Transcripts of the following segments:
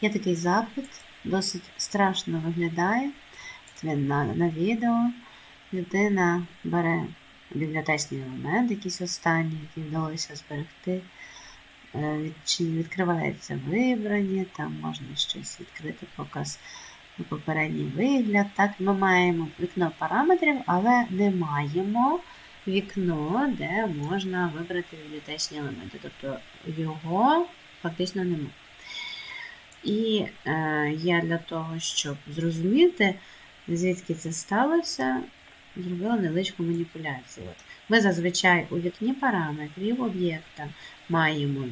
Є такий запит, досить страшно виглядає. Він на, на відео. Людина бере бібліотечний елемент, якийсь останній, який вдалося зберегти. Е, Чи відкривається вибрані, там можна щось відкрити, показ на попередній вигляд. Так, ми маємо вікно параметрів, але не маємо вікно, де можна вибрати бібліотечні елементи. Тобто його фактично немає. І е, я для того, щоб зрозуміти, звідки це сталося, зробила невеличку маніпуляцію. Ми зазвичай у вікні параметрів об'єкта маємо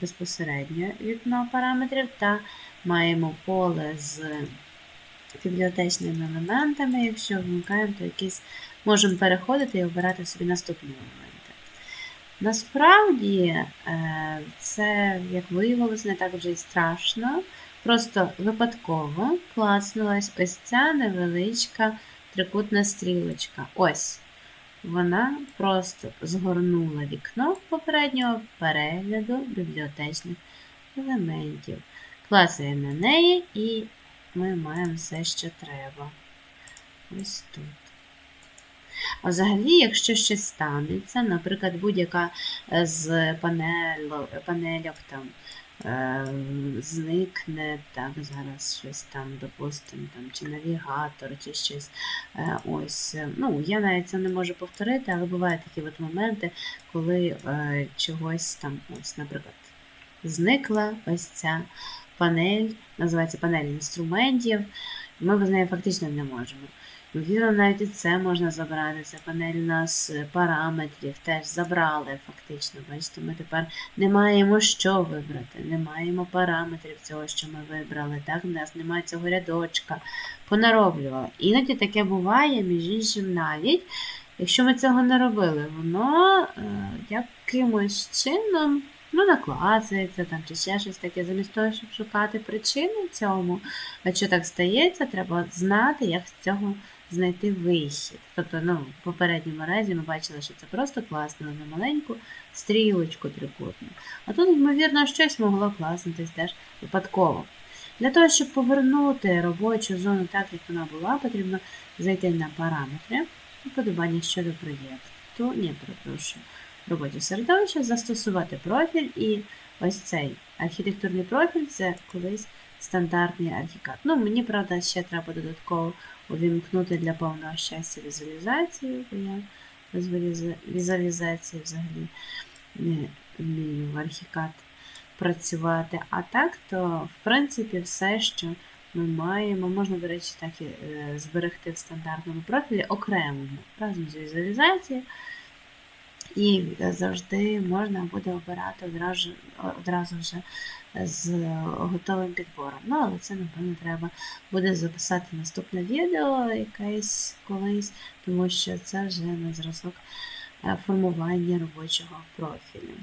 безпосередньо вікно параметрів та маємо поле з бібліотечними елементами. Якщо вмикаємо, то якісь можемо переходити і обирати собі наступні елементи. Насправді е, це, як виявилось, не так вже й страшно. Просто випадково класнулась ось ця невеличка трикутна стрілочка. Ось. Вона просто згорнула вікно попереднього перегляду бібліотечних елементів. Клацаємо на неї і ми маємо все, що треба. Ось тут. А взагалі, якщо щось станеться, наприклад, будь-яка е, з панело, панельок там е, зникне, так, зараз щось там, допустимо, там, чи навігатор, чи щось. Е, ось, ну, я навіть це не можу повторити, але бувають такі от моменти, коли чогось там, ось, наприклад, зникла ось ця панель, називається панель інструментів, ми без неї фактично не можемо. Ймовірно, навіть і це можна забрати. Це панель у нас е, параметрів теж забрали фактично. Бачите, ми тепер не маємо що вибрати, не маємо параметрів цього, що ми вибрали. Так, у нас немає цього рядочка. Понароблювали. Іноді таке буває, між іншим, навіть. Якщо ми цього не робили, воно е, якимось чином ну, наклацається там, чи ще щось таке, замість того, щоб шукати причини цьому. Якщо так стається, треба знати, як з цього знайти вихід. Тобто, ну, в попередньому разі ми бачили, що це просто класно на маленьку стрілочку трикутну. А тут, ймовірно, щось могло класнутись теж випадково. Для того, щоб повернути робочу зону так, як вона була, потрібно зайти на параметри уподобання щодо проєкту. Ні, перепрошую, робоче середовище, застосувати профіль і ось цей архітектурний профіль це колись стандартний архікад. Ну, мені, правда, ще треба додатково увімкнути для повного щастя візуалізацію, бо я без візуалізації взагалі не вмію в архікад працювати. А так, то, в принципі, все, що ми маємо, можна, до речі, так і е, зберегти в стандартному профілі окремому разом з візуалізацією. І завжди можна буде обирати одразу, одразу вже з готовим підбором. Ну, але це, напевно, треба буде записати наступне відео якесь колись, тому що це вже на зразок е, формування робочого профілю.